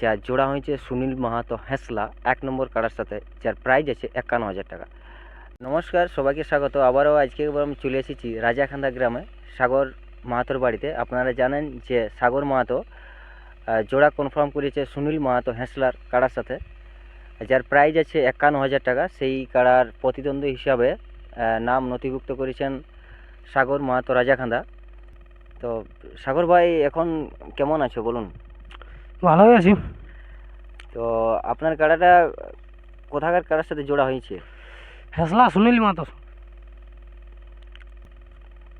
যার জোড়া হয়েছে সুনীল মাহাতো হেসলা, এক নম্বর কাড়ার সাথে, যার প্রাইজ আছে একান্ন হাজার টাকা। নমস্কার, সবাইকে স্বাগত। আবারও আজকে একবার আমি চলে এসেছি রাজাখান্দা গ্রামে, সাগর মাহাতোর বাড়িতে। আপনারা জানেন যে সাগর মাহাতো জোড়া কনফার্ম করেছে সুনীল মাহাতো হেসলার কাড়ার সাথে, যার প্রাইজ আছে একান্ন হাজার টাকা। সেই কাড়ার প্রতিদ্বন্দ্বী হিসাবে নাম নথিভুক্ত করেছেন সাগর মাহাতো রাজাখান্দা। তো সাগর ভাই, এখন কেমন আছো বলুন? ভালোই আছি। তো আপনার কাড়াটা কোথাকার কাড়ার সাথে জোড়া হয়েছে? হেসলা সুনীল মাতো।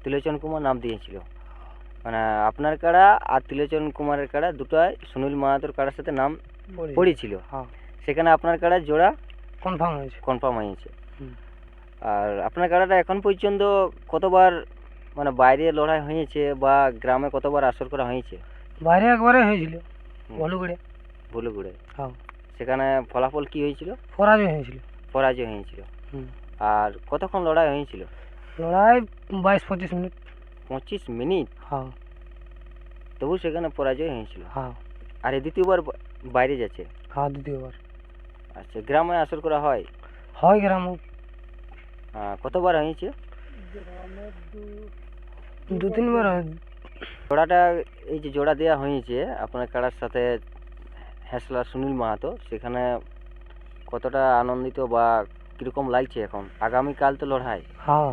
ত্রিলোচন কুমার নাম দিয়েছিল। মানে আপনার কাড়া আর ত্রিলোচন কুমারের কাড়া দুটোই সুনীল মাহাতোর কাড়ার সাথে নাম পড়েছিল হ্যাঁ। সেখানে আপনার কাড়া জোড়া কনফার্ম হয়েছে। কনফার্ম হয়েছে। আর আপনার কাড়াটা এখন পর্যন্ত কতবার মানে বাইরে লড়াই হয়েছে বা গ্রামে কতবার আসর করা হয়েছে? বাইরে একবারে হয়েছিল। হুম। বলুগুড়ে। ভুলুগুড়ে হ্যাঁ। সেখানে ফলাফল কি হয়েছিল? পরাজয় হয়েছিল। পরাজয় হয়েছিল। আর কতক্ষণ লড়াই হয়েছিল? লড়াই বাইশ পঁচিশ মিনিট। পঁচিশ মিনিট? হ্যাঁ। তবু সেখানে পরাজয় হয়েছিল। হ্যাঁ। আর এই দ্বিতীয়বার বাইরে যাচ্ছে? হ্যাঁ দ্বিতীয়বার। আচ্ছা গ্রামে আসর করা হয়? হয় গ্রাম। কতবার হয়েছে? দু তিনবার হয়। জোড়াটা এই যে জোড়া দেওয়া হয়েছে আপনার কাড়ার সাথে হেসলা সুনীল মাহাতো সেখানে কতটা আনন্দিত বা কীরকম লাগছে এখন? আগামীকাল তো লড়াই। হ্যাঁ।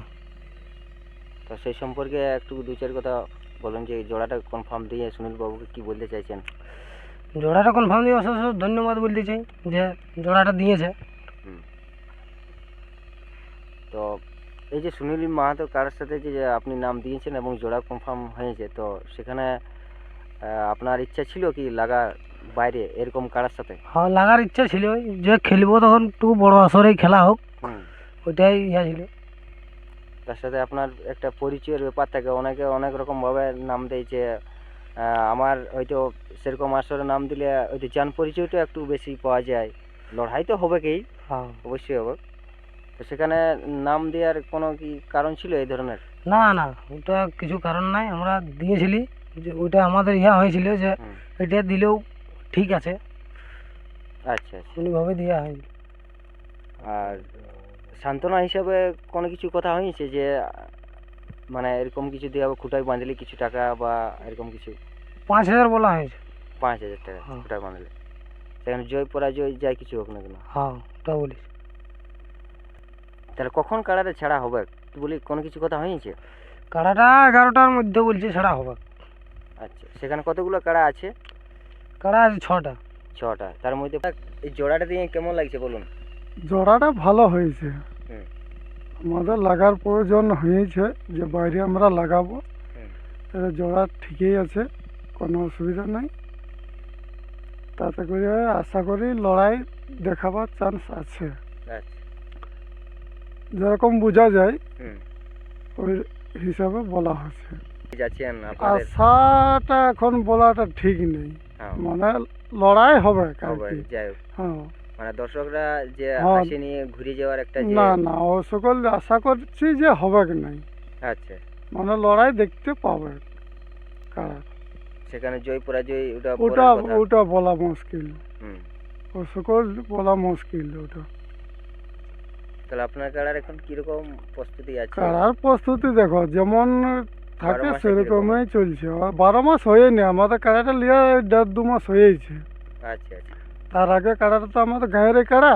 তো সেই সম্পর্কে একটু দু চার কথা বলুন যে জোড়াটা কনফার্ম দিয়ে সুনীল বাবুকে কি বলতে চাইছেন? জোড়াটা কনফার্ম দিয়ে অশেষ ধন্যবাদ বলতে চাই যে জোড়াটা দিয়েছে। তো এই যে সুনীল মাহাতো কারোর সাথে যে আপনি নাম দিয়েছেন এবং জোড়া কনফার্ম হয়েছে তো সেখানে আপনার ইচ্ছা ছিল কি লাগা বাইরে এরকম কারার সাথে? হ্যাঁ লাগার ইচ্ছা ছিল। যে খেলব তখন একটু বড় আসরেই খেলা হোক ওইটাই ইয়া ছিল। তার সাথে আপনার একটা পরিচয়ের ব্যাপার থাকে অনেকে অনেক রকমভাবে নাম দেয় যে আমার হয়তো সেরকম আসরে নাম দিলে হয়তো জান পরিচয়টা একটু বেশি পাওয়া যায়। লড়াই তো হবে কি? হ্যাঁ। অবশ্যই হবে। তো সেখানে নাম দেওয়ার কোনো কি কারণ ছিল এই ধরনের? না না ওটা কিছু কারণ নাই আমরা দিয়েছিলি যে ওইটা আমাদের ইয়া হয়েছিল যে এটা দিলেও ঠিক আছে। আচ্ছা আচ্ছা। উনিভাবে দেওয়া হয়েছিল আর সান্ত্বনা হিসাবে কোনো কিছু কথা হয়েছে যে মানে এরকম কিছু দিয়ে খুঁটায় বাঁধলে কিছু টাকা বা এরকম কিছু? পাঁচ হাজার বলা হয়েছে। পাঁচ হাজার টাকা হ্যাঁ। খুঁটায় বাঁধলে। সেখানে জয় পরাজয় যাই কিছু হোক না কেন। হ্যাঁ ওটা বলিস। তাহলে কখন কাড়াটা ছাড়া হবে? বলি কোনো কিছু কথা হয়েছে? কাড়াটা এগারোটার মধ্যে বলছে ছাড়া হবে। আচ্ছা সেখানে কতগুলো কাড়া আছে? কাড়া আছে? ছটা। ছটা। তার মধ্যে এই জোড়াটা দিয়ে কেমন লাগছে বলুন? জোড়াটা ভালো হয়েছে। আমাদের লাগার প্রয়োজন হয়েছে যে বাইরে আমরা লাগাবো। তাহলে জোড়া ঠিকই আছে কোনো অসুবিধা নাই। তাতে করে আশা করি লড়াই দেখাবার চান্স আছে। আচ্ছা। যেরকম বোঝা যায় ওই হিসাবে বলা আপনাদের? আশাটা এখন বলাটা ঠিক নেই। হ্যাঁ। মানে লড়াই হবে হ্যাঁ। মানে দর্শকরা যে হ্যাঁ। হাসি নিয়ে ঘুরে যাওয়ার একটা না না ও সকল আশা করছি যে হবে কি নাই। আচ্ছা। মানে লড়াই দেখতে পাবে কারা। সেখানে জয় পরাজয় ওটা ওটা ওটা বলা মুশকিল। হুম। ও সকল বলা মুশকিল ওটা। তাহলে আপনার কাড়ার এখন কীরকম প্রস্তুতি আছে? কারার প্রস্তুতি দেখো যেমন থাকে সেরকমই চলছে। বারো মাস হয়নি আমাদের কাড়াটা লিয়ে দেড় দু মাস হয়েছে। আচ্ছা আচ্ছা। তার আগে কাড়াটা তো আমাদের গাঁয়ের কাড়া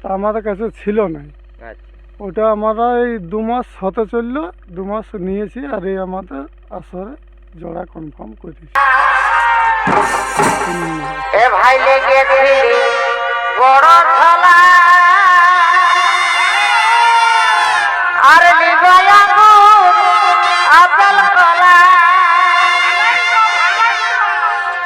তা আমাদের কাছে ছিল না আচ্ছা। ওটা আমরা এই দু মাস হতে চলল দু মাস নিয়েছি আর এই আমাদের আসরে জোড়া কনফার্ম করেছি। এ ভাই লেগেছিলি বড়